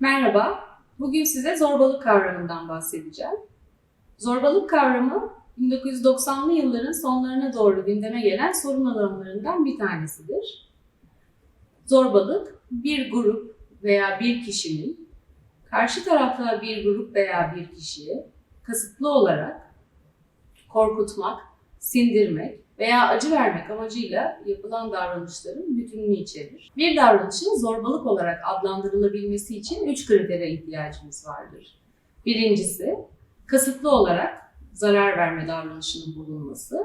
Merhaba, bugün size zorbalık kavramından bahsedeceğim. Zorbalık kavramı 1990'lı yılların sonlarına doğru gündeme gelen sorun alanlarından bir tanesidir. Zorbalık, bir grup veya bir kişinin karşı tarafta bir grup veya bir kişiyi kasıtlı olarak korkutmak, sindirmek veya acı vermek amacıyla yapılan davranışların bütününü içerir. Bir davranışın zorbalık olarak adlandırılabilmesi için üç kritere ihtiyacımız vardır. Birincisi, kasıtlı olarak zarar verme davranışının bulunması.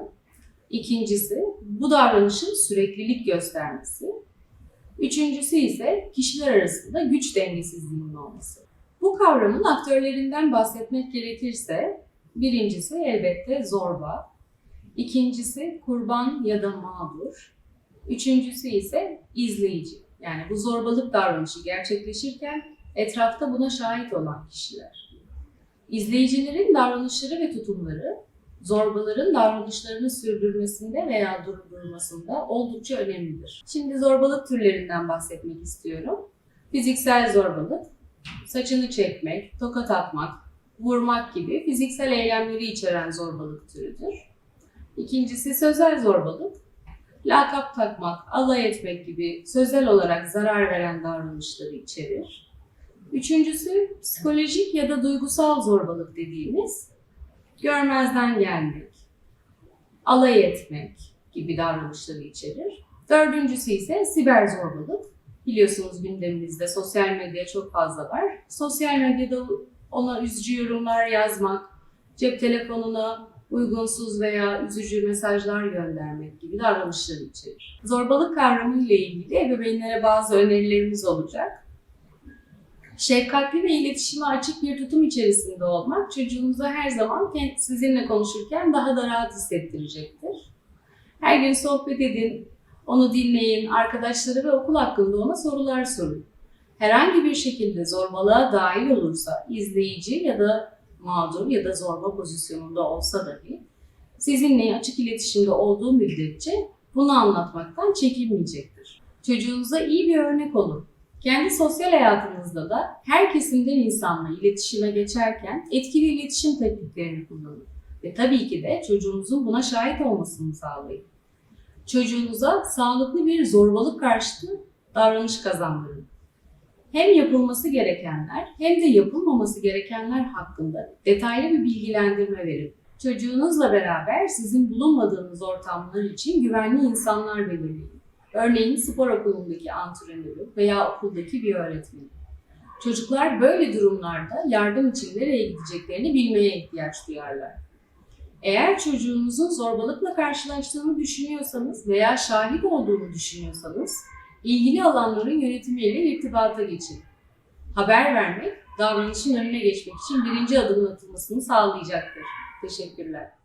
İkincisi, bu davranışın süreklilik göstermesi. Üçüncüsü ise kişiler arasında güç dengesizliğinin olması. Bu kavramın aktörlerinden bahsetmek gerekirse, birincisi elbette zorba, İkincisi kurban ya da mağdur. Üçüncüsü ise izleyici. Yani bu zorbalık davranışı gerçekleşirken etrafta buna şahit olan kişiler. İzleyicilerin davranışları ve tutumları zorbaların davranışlarını sürdürmesinde veya durdurmasında oldukça önemlidir. Şimdi zorbalık türlerinden bahsetmek istiyorum. Fiziksel zorbalık, saçını çekmek, tokat atmak, vurmak gibi fiziksel eylemleri içeren zorbalık türüdür. İkincisi sözel zorbalık. Lakap takmak, alay etmek gibi sözel olarak zarar veren davranışları içerir. Üçüncüsü psikolojik ya da duygusal zorbalık dediğimiz görmezden gelmek, alay etmek gibi davranışları içerir. Dördüncüsü ise siber zorbalık. Biliyorsunuz gündemimizde sosyal medya çok fazla var. Sosyal medyada ona üzücü yorumlar yazmak, cep telefonuna uygunsuz veya üzücü mesajlar göndermek gibi davranışları içerir. Zorbalık kavramı ile ilgili ebeveynlere bazı önerilerimiz olacak. Şefkatli ve iletişime açık bir tutum içerisinde olmak çocuğunuza her zaman sizinle konuşurken daha da rahat hissettirecektir. Her gün sohbet edin, onu dinleyin, arkadaşları ve okul hakkında ona sorular sorun. Herhangi bir şekilde zorbalığa dahil olursa izleyici ya da mağdur ya da zorba pozisyonunda olsa dahi sizinle açık iletişimde olduğu müddetçe bunu anlatmaktan çekinmeyecektir. Çocuğunuza iyi bir örnek olun. Kendi sosyal hayatınızda da her kesimden insanla iletişime geçerken etkili iletişim tekniklerini kullanın. Ve tabii ki de çocuğunuzun buna şahit olmasını sağlayın. Çocuğunuza sağlıklı bir zorbalık karşıtı davranış kazandırın hem yapılması gerekenler hem de yapılmaması gerekenler hakkında detaylı bir bilgilendirme verin. Çocuğunuzla beraber sizin bulunmadığınız ortamlar için güvenli insanlar belirleyin. Örneğin spor okulundaki antrenörü veya okuldaki bir öğretmeni. Çocuklar böyle durumlarda yardım için nereye gideceklerini bilmeye ihtiyaç duyarlar. Eğer çocuğunuzun zorbalıkla karşılaştığını düşünüyorsanız veya şahit olduğunu düşünüyorsanız ilgili alanların yönetimiyle irtibata geçin. Haber vermek, davranışın önüne geçmek için birinci adımın atılmasını sağlayacaktır. Teşekkürler.